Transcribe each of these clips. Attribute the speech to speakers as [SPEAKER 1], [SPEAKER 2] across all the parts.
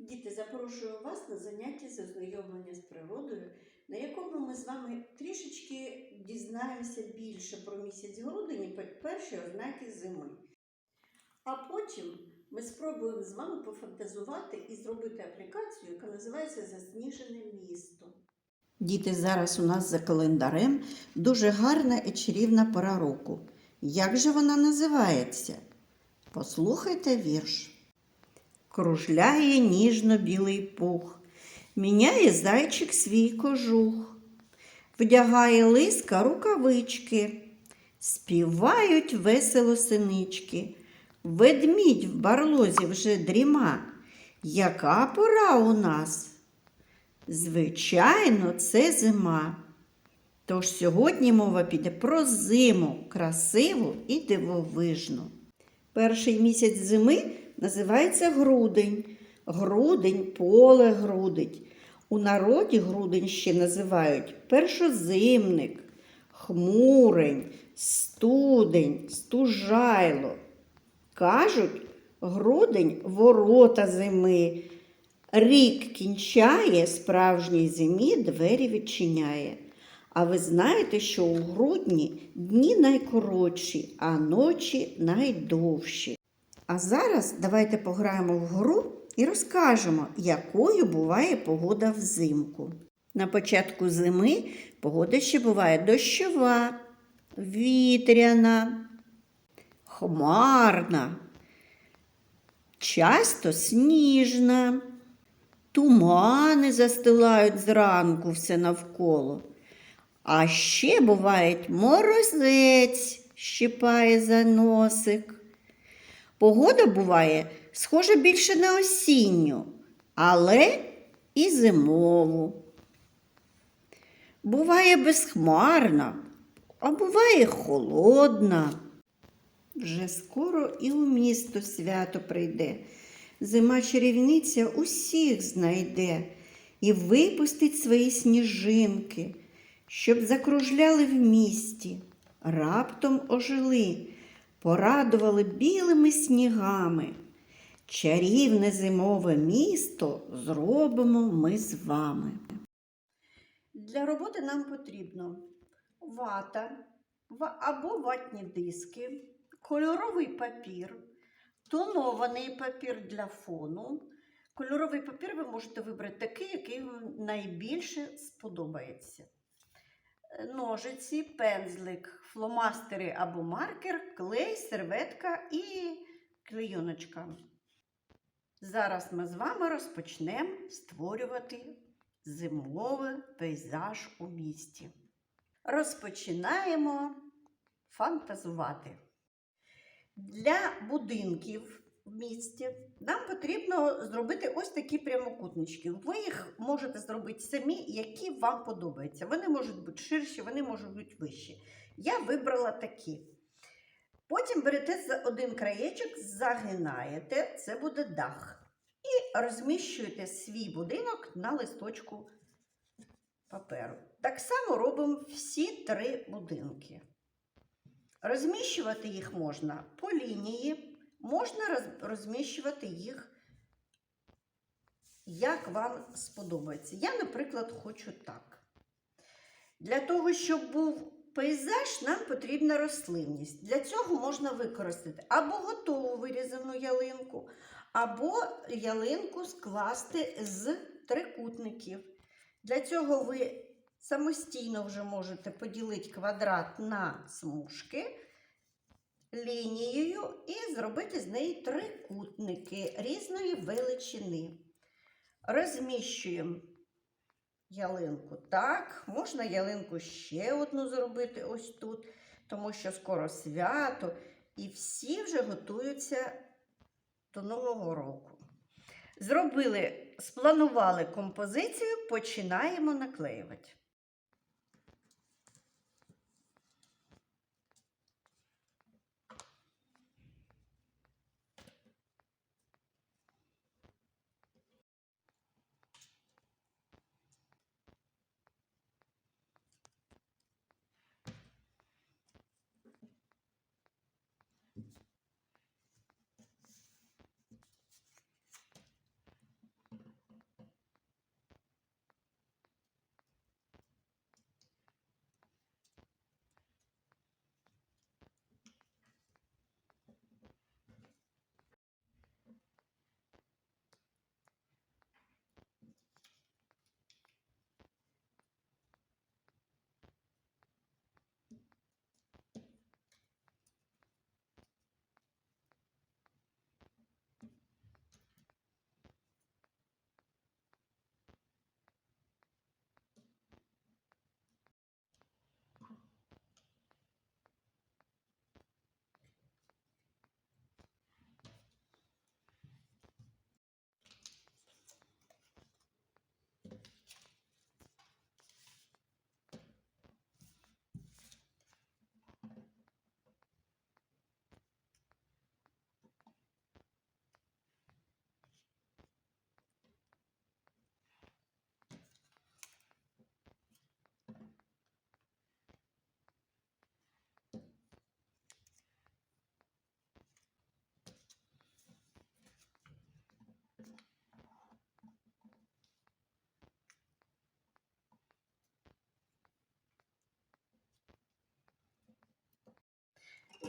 [SPEAKER 1] Діти, запрошую вас на заняття з ознайомлення з природою, на якому ми з вами трішечки дізнаємося більше про місяць грудень і перші ознаки зими. А потім ми спробуємо з вами пофантазувати і зробити аплікацію, яка називається Засніжене місто. Діти, зараз у нас за календарем дуже гарна і чарівна пора року. Як же вона називається? Послухайте вірш. Кружляє ніжно-білий пух, міняє зайчик свій кожух, вдягає лиска рукавички, співають весело синички, ведмідь в барлозі вже дріма. Яка пора у нас? Звичайно, це зима. Тож сьогодні мова піде про зиму, красиву і дивовижну. Перший місяць зими називається грудень. Грудень поле грудить. У народі грудень ще називають першозимник, хмурень, студень, стужайло. Кажуть, грудень ворота зими. Рік кінчає, справжній зимі двері відчиняє. А ви знаєте, що у грудні дні найкоротші, а ночі найдовші. А зараз давайте пограємо в гру і розкажемо, якою буває погода взимку. На початку зими погода ще буває дощова, вітряна, хмарна, часто сніжна. Тумани застилають зранку все навколо. А ще бувають морозець щипає за носик. Погода буває схожа більше на осінню, але і зимову. Буває безхмарна, а буває холодна. Вже скоро і у місто свято прийде. Зима чарівниця усіх знайде і випустить свої сніжинки, щоб закружляли в місті, раптом ожили, порадували білими снігами. Чарівне зимове місто зробимо ми з вами. Для роботи нам потрібно вата або ватні диски, кольоровий папір, тонований папір для фону. Кольоровий папір ви можете вибрати такий, який вам найбільше сподобається. Е, Ножиці, пензлик, фломастери або маркер, клей, серветка і клейоночка. Зараз ми з вами розпочнемо створювати зимовий пейзаж у місті. Розпочинаємо фантазувати. Для будинків в місті нам потрібно зробити ось такі прямокутнички. Ви їх можете зробити самі, які вам подобаються. Вони можуть бути ширші, вони можуть бути вищі. Я вибрала такі. Потім берете за один краєчок, загинаєте, це буде дах. І розміщуєте свій будинок на листочку паперу. Так само робимо всі три будинки. Розміщувати їх можна по лінії, можна розміщувати їх, як вам сподобається. Я, наприклад, хочу так. Для того, щоб був пейзаж, нам потрібна рослинність. Для цього можна використати або готову вирізану ялинку, або ялинку скласти з трикутників. Для цього ви самостійно вже можете поділити квадрат на смужки лінією і зробити з неї трикутники різної величини. Розміщуємо ялинку так. Можна ялинку ще одну зробити ось тут, тому що скоро свято, і всі вже готуються до Нового року. Зробили, спланували композицію, починаємо наклеювати.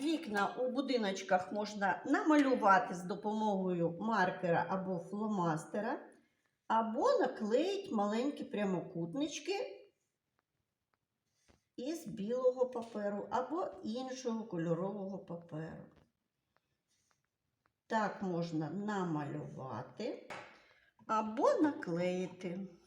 [SPEAKER 1] Вікна у будиночках можна намалювати з допомогою маркера або фломастера, або наклеїть маленькі прямокутнички із білого паперу або іншого кольорового паперу. Так можна намалювати або наклеїти.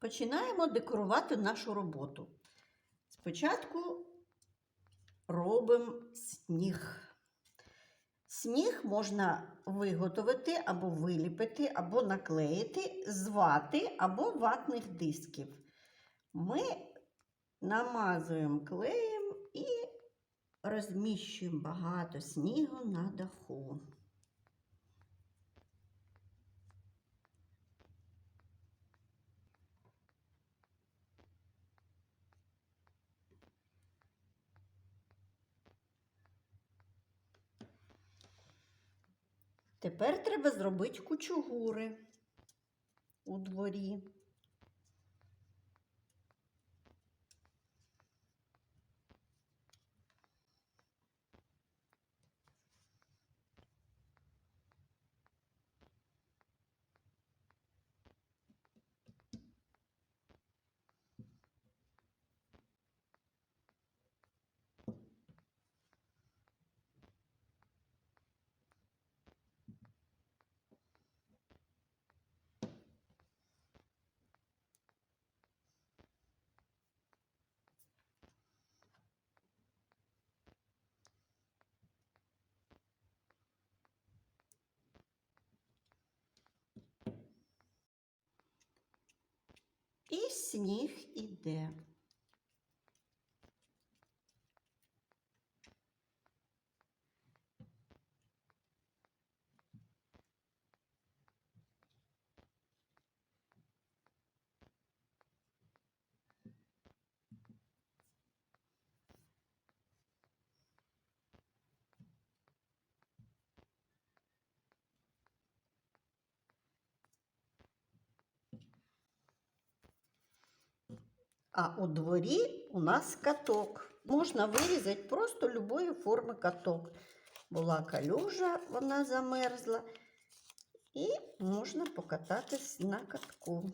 [SPEAKER 1] Починаємо декорувати нашу роботу. Спочатку робимо сніг. Сніг можна виготовити або виліпити, або наклеїти з вати або ватних дисків. Ми намазуємо клеєм і розміщуємо багато снігу на даху. Тепер треба зробити кучугури у дворі. І сніг іде. А у дворі у нас каток. Можна вирізати просто любої форми каток. Була калюжа, вона замерзла, і можна покататись на катку.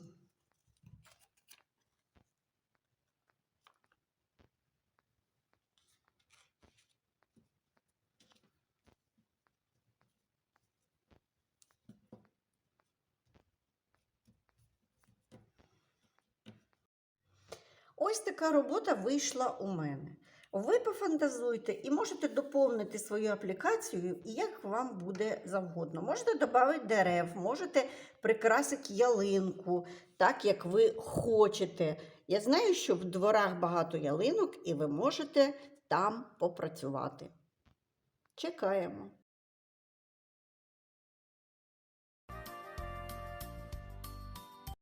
[SPEAKER 1] Ось така робота вийшла у мене. Ви пофантазуйте і можете доповнити свою аплікацію, як вам буде завгодно. Можете додати дерев, можете прикрасити ялинку, так як ви хочете. Я знаю, що в дворах багато ялинок, і ви можете там попрацювати. Чекаємо.